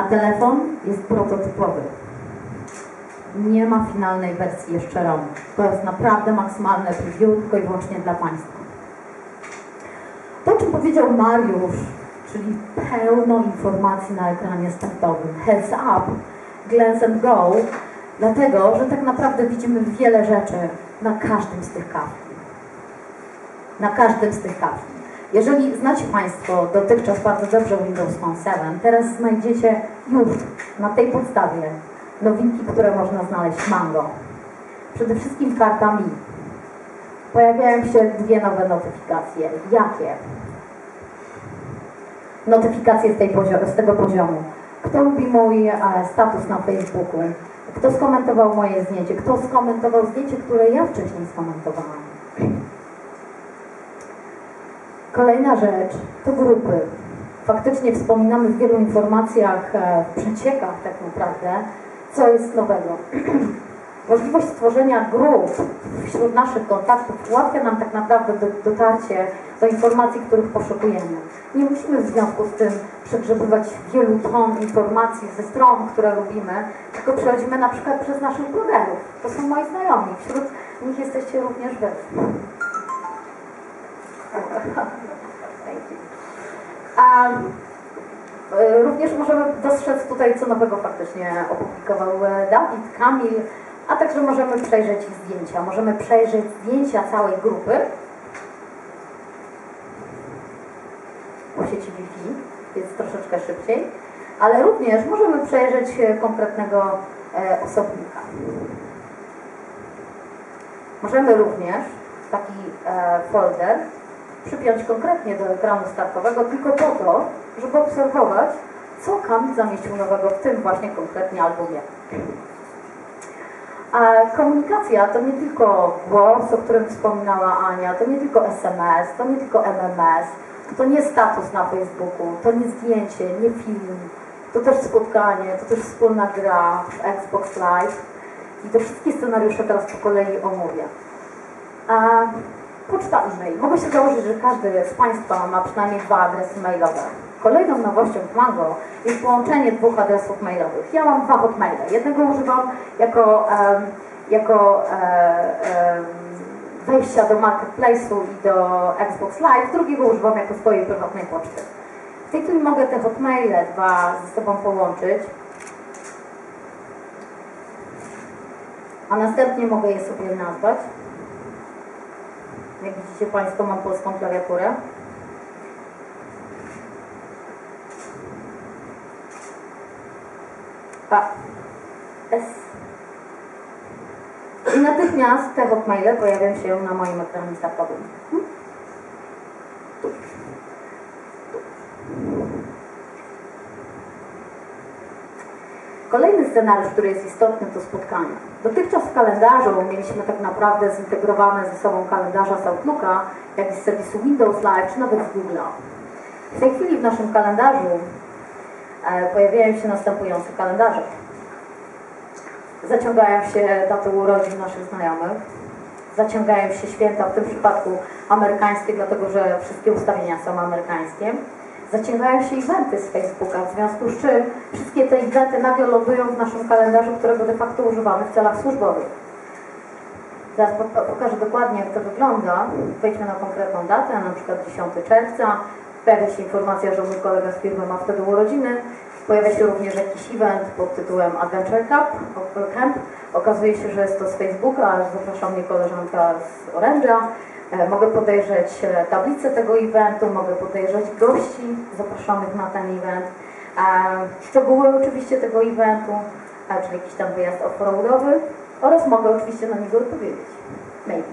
a telefon jest prototypowy. Nie ma finalnej wersji jeszcze ROM. To jest naprawdę maksymalne preview, tylko i wyłącznie dla Państwa. To, o czym powiedział Mariusz, czyli pełno informacji na ekranie startowym, heads up, glance and go, dlatego, że tak naprawdę widzimy wiele rzeczy na każdym z tych kawki. Na każdym z tych kawki. Jeżeli znacie Państwo dotychczas bardzo dobrze Windows Phone 7, teraz znajdziecie już na tej podstawie nowinki, które można znaleźć w Mango. Przede wszystkim karta Mi. Pojawiają się dwie nowe notyfikacje. Jakie? Notyfikacje z, tej z tego poziomu. Kto lubi mój e, status na Facebooku? Kto skomentował moje zdjęcie? Kto skomentował zdjęcie, które ja wcześniej skomentowałam? Kolejna rzecz to grupy. Faktycznie wspominamy w wielu informacjach, e, w przeciekach tak naprawdę, co jest nowego. Możliwość stworzenia grup wśród naszych kontaktów ułatwia nam tak naprawdę do- dotarcie do informacji, których poszukujemy. Nie musimy w związku z tym przegrzebywać wielu ton informacji ze stron, które lubimy, tylko przechodzimy na przykład przez naszych blogerów. To są moi znajomi, wśród nich jesteście również wy. Thank you. A e, również możemy dostrzec tutaj, co nowego faktycznie opublikował e, Dawid, Kamil, a także możemy przejrzeć ich zdjęcia. Możemy przejrzeć zdjęcia całej grupy po sieci Wi-Fi, jest troszeczkę szybciej, ale również możemy przejrzeć e, konkretnego osobnika. Możemy również taki folder przypiąć konkretnie do ekranu startowego tylko po to, żeby obserwować, co Kamil zamieścił nowego w tym właśnie konkretnie albumie. A komunikacja to nie tylko głos, o którym wspominała Ania, to nie tylko SMS, to nie tylko MMS, to nie status na Facebooku, to nie zdjęcie, nie film, to też spotkanie, to też wspólna gra w Xbox Live i te wszystkie scenariusze teraz po kolei omówię. A poczta e-mail. Mogę się założyć, że każdy z Państwa ma przynajmniej dwa adresy mailowe. Kolejną nowością w Mango jest połączenie dwóch adresów mailowych. Ja mam dwa hotmaile. Jednego używam jako, em, jako em, wejścia do marketplace'u i do Xbox Live, drugiego używam jako swojej prywatnej poczty. W tej chwili mogę te hotmaile dwa ze sobą połączyć, a następnie mogę je sobie nazwać. Jak widzicie Państwo, mam polską klawiaturę. A. S. I natychmiast te hotmaile pojawią się na moim ekranie startowym. Kolejny scenariusz, który jest istotny, to spotkania. Dotychczas w kalendarzu mieliśmy tak naprawdę zintegrowane ze sobą kalendarza z Outlooka, jak i z serwisu Windows Live, czy nawet z Google'a. W tej chwili w naszym kalendarzu e, pojawiają się następujące kalendarze. Zaciągają się daty urodzin naszych znajomych, zaciągają się święta, w tym przypadku amerykańskie, dlatego że wszystkie ustawienia są amerykańskie. Zaciągają się eventy z Facebooka, w związku z czym wszystkie te eventy nagle w naszym kalendarzu, którego de facto używamy w celach służbowych. Zaraz po- po- pokażę dokładnie, jak to wygląda. Wejdźmy na konkretną datę, na przykład 10 czerwca. Pojawia się informacja, że mój kolega z firmy ma wtedy urodziny. Pojawia się również jakiś event pod tytułem Adventure Camp. Okazuje się, że jest to z Facebooka, zaprasza mnie koleżanka z Orange'a. E, Mogę podejrzeć e, tablicę tego eventu, mogę podejrzeć gości zaproszonych na ten event. Szczegóły oczywiście tego eventu, czyli jakiś tam wyjazd offroadowy oraz mogę oczywiście na niego odpowiedzieć. Maybe.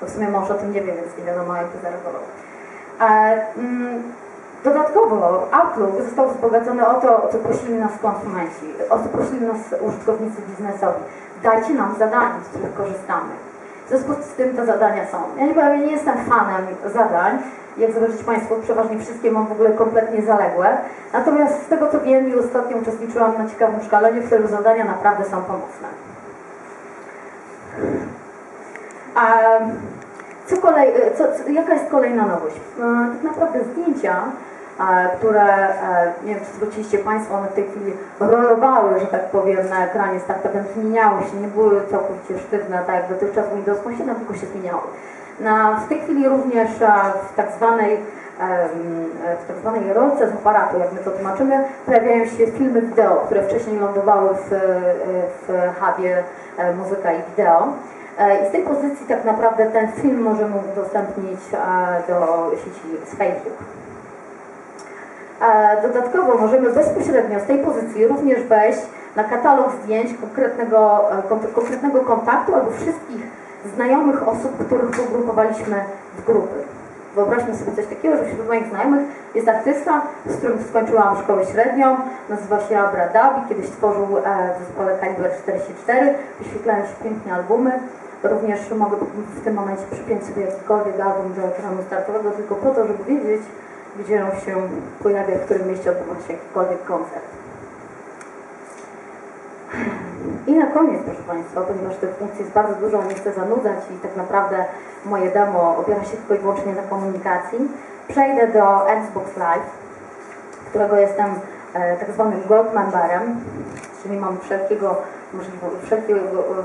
Bo w sumie mąż o tym nie wie, więc nie wiadomo jak to zareagował. Dodatkowo Outlook został wzbogacony o to, o co prosili nas konsumenci, o co prosili nas użytkownicy biznesowi. Dajcie nam zadania, z których korzystamy. W związku z tym te zadania są. Ja nie powiem, nie jestem fanem zadań. Jak zobaczycie Państwo, przeważnie wszystkie mam w ogóle kompletnie zaległe. Natomiast z tego co wiem i ostatnio uczestniczyłam na ciekawym szkoleniu, w którym zadania naprawdę są pomocne. A Co kolej, e, co, co, jaka jest kolejna nowość? E, Tak naprawdę zdjęcia, e, które, nie wiem czy zwróciliście Państwo, one w tej chwili rolowały, że tak powiem, na ekranie, tak potem zmieniały się, nie były całkowicie sztywne, tak jak dotychczas Windows 7, tylko się zmieniały. Na, w tej chwili również w tak zwanej w tak zwanej rolce z aparatu, jak my to tłumaczymy, pojawiają się filmy wideo, które wcześniej lądowały w, w hubie muzyka i wideo. E, I z tej pozycji tak naprawdę ten film możemy udostępnić e, do sieci Facebook. E, Dodatkowo możemy bezpośrednio z tej pozycji również wejść na katalog zdjęć konkretnego, kon- konkretnego kontaktu albo wszystkich znajomych osób, których pogrupowaliśmy w grupy. Wyobraźmy sobie coś takiego, że wśród moich znajomych jest artysta, z którym skończyłam szkołę średnią, nazywa się Abra Dabi, kiedyś tworzył w zespole Kaliber 44, wyświetlają się pięknie albumy. Również mogę w tym momencie przypiąć sobie jakikolwiek album do ekranu startowego tylko po to, żeby wiedzieć, gdzie on się pojawia, w którym mieście odbywa się jakikolwiek koncert. I na koniec, proszę Państwa, ponieważ tych funkcji jest bardzo dużo, nie chcę zanudzać i tak naprawdę moje demo opiera się tylko i wyłącznie na komunikacji, przejdę do Xbox Live, którego jestem e, tak zwanym gold memberem, czyli mam wszelkiego możliwe, wszelkiego,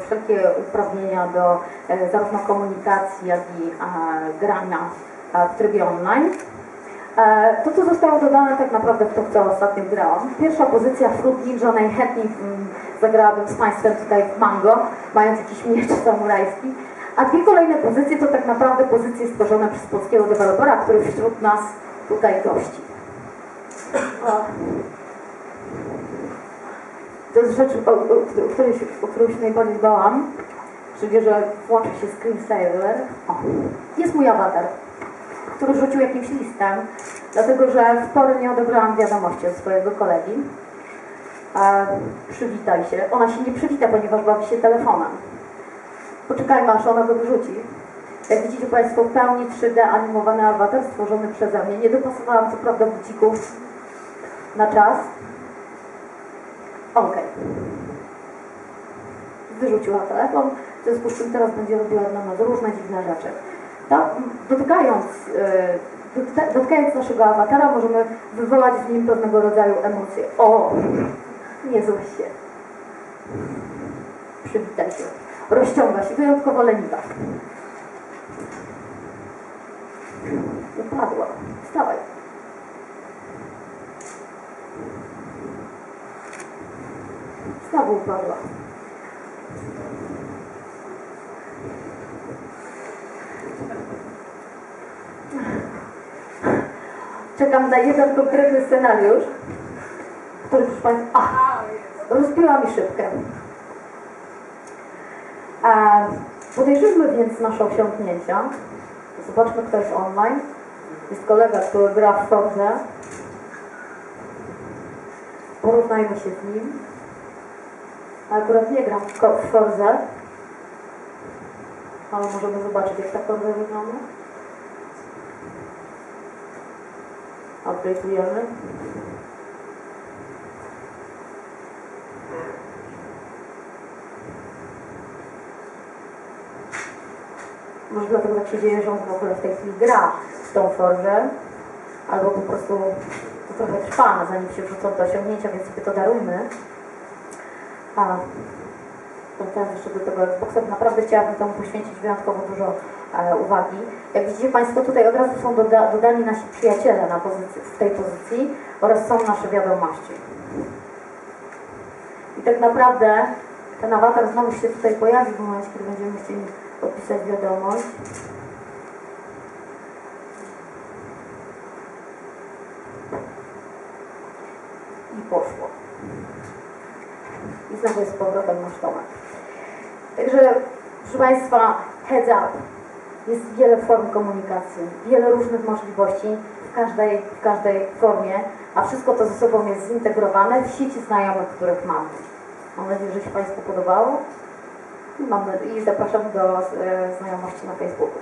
wszelkie uprawnienia do e, zarówno komunikacji, jak i grania w trybie online. E, To, co zostało dodane tak naprawdę w to, co ostatnio grałam. Pierwsza pozycja Fruit Ninja, najchętniej mm, zagrałabym z Państwem tutaj w Mango, mając jakiś miecz samurajski. A dwie kolejne pozycje to tak naprawdę pozycje stworzone przez polskiego dewelopera, który wśród nas tutaj gości. O. To jest rzecz, o, o, której się, o którą się najbardziej bałam, czyli że włączy się screensaver. O, jest mój awatar który rzucił jakimś listem, dlatego że w porę nie odebrałam wiadomości od swojego kolegi. E, przywitaj się. Ona się nie przywita, ponieważ bawi się telefonem. Poczekajmy, aż ona go wyrzuci. Jak widzicie Państwo, w pełni 3D animowany awatar stworzony przeze mnie. Nie dopasowałam co prawda bucików na czas. Okej. Wyrzuciła telefon, w związku z czym teraz będzie robiła dla nas różne dziwne rzeczy. To, dotykając, dotyka- dotykając naszego awatara możemy wywołać w nim pewnego rodzaju emocje. O, nie złoś się. Przywitaj się. Rozciąga się, wyjątkowo leniwa. Upadła. Wstawaj. Znowu upadła. Czekam na jeden konkretny scenariusz, który proszę Państwa... A, rozbiła mi szybkę. A, podejrzyjmy więc nasze osiągnięcia. Zobaczmy, kto jest online. Jest kolega, który gra w Forze. Porównajmy się z nim. Akurat nie gram w Forze. Ale możemy zobaczyć, jak ta Forza wygląda. Update'ujemy. Może dlatego tak się dzieje, że on w ogóle w tej chwili gra w tą formę, albo po prostu to trochę trwa, zanim się wrzucą te osiągnięcia, więc sobie to darujmy. A wracając jeszcze do tego Xboxa, naprawdę chciałabym temu poświęcić wyjątkowo dużo e, uwagi. Jak widzicie Państwo, tutaj od razu są doda dodani nasi przyjaciele na pozycji, w tej pozycji oraz są nasze wiadomości. I tak naprawdę ten awatar znowu się tutaj pojawi w momencie, kiedy będziemy chcieli odpisać wiadomość. I poszło. I znowu jest powrotem nasz Tomek. Także, proszę Państwa, heads up. Jest wiele form komunikacji, wiele różnych możliwości w każdej, w każdej formie, a wszystko to ze sobą jest zintegrowane w sieci znajomych, których mamy. Mam nadzieję, że się Państwu podobało. I zapraszam do e, znajomości na Facebooku.